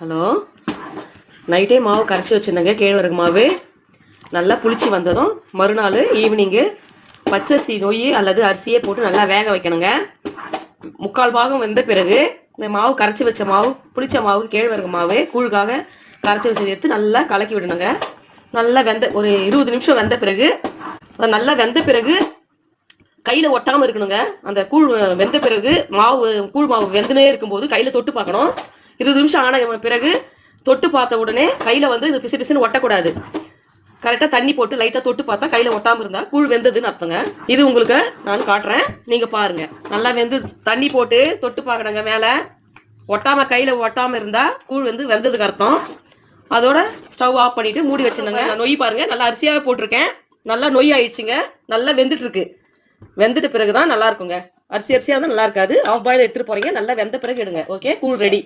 Hello? நைட்டே மாவு கரைச்சி வச்சுருந்தேங்க கேழ்வரகு மாவு. நல்லா புளிச்சு வந்ததும் மறுநாள் ஈவினிங்கு பச்சரிசி நொய் அல்லது அரிசியே போட்டு நல்லா வேக வைக்கணுங்க. முக்கால் பாகம் வெந்த பிறகு இந்த மாவு கரைச்சி வச்ச மாவு புளிச்ச மாவு கேழ்வரகு மாவு கூழுக்காக கரைச்சி வச்சு எடுத்து நல்லா கலக்கி விடணுங்க. நல்லா வெந்த ஒரு இருபது நிமிஷம் வெந்த பிறகு நல்லா வெந்த பிறகு கையில் ஒட்டாமல் இருக்கணுங்க. அந்த கூழ் வெந்த பிறகு மாவு கூழ் மாவு வெந்துனே இருக்கும்போது கையில் தொட்டு பார்க்கணும். இருபது நிமிஷம் ஆன பிறகு தொட்டு பார்த்த உடனே கையில் வந்து இது பிசு பிசுன்னு ஒட்டக்கூடாது. கரெக்டாக தண்ணி போட்டு லைட்டாக தொட்டு பார்த்தா கையில் ஒட்டாமல் இருந்தால் கூழ் வெந்ததுன்னு அர்த்தங்க. இது உங்களுக்கு நான் காட்டுறேன். நீங்கள் பாருங்கள் நல்லா வெந்து தண்ணி போட்டு தொட்டு பார்க்கணுங்க மேலே. ஒட்டாமல் கையில் ஒட்டாமல் இருந்தால் கூழ் வந்து வெந்ததுக்கு அர்த்தம். அதோட ஸ்டவ் ஆஃப் பண்ணிவிட்டு மூடி வச்சிருந்தேங்க நொய் பாருங்கள் நல்லா அரிசியாகவே போட்டிருக்கேன். நல்லா நொய் ஆயிடுச்சுங்க. நல்லா வெந்துட்டு வெந்துட்ட பிறகு தான் நல்லா இருக்குங்க. அரிசி அரிசியாக தான் நல்லா இருக்காது. ஆஃப் பாயில் எடுத்துகிட்டு போகிறீங்க நல்லா வெந்த பிறகு எடுங்க. ஓகே கூழ் ரெடி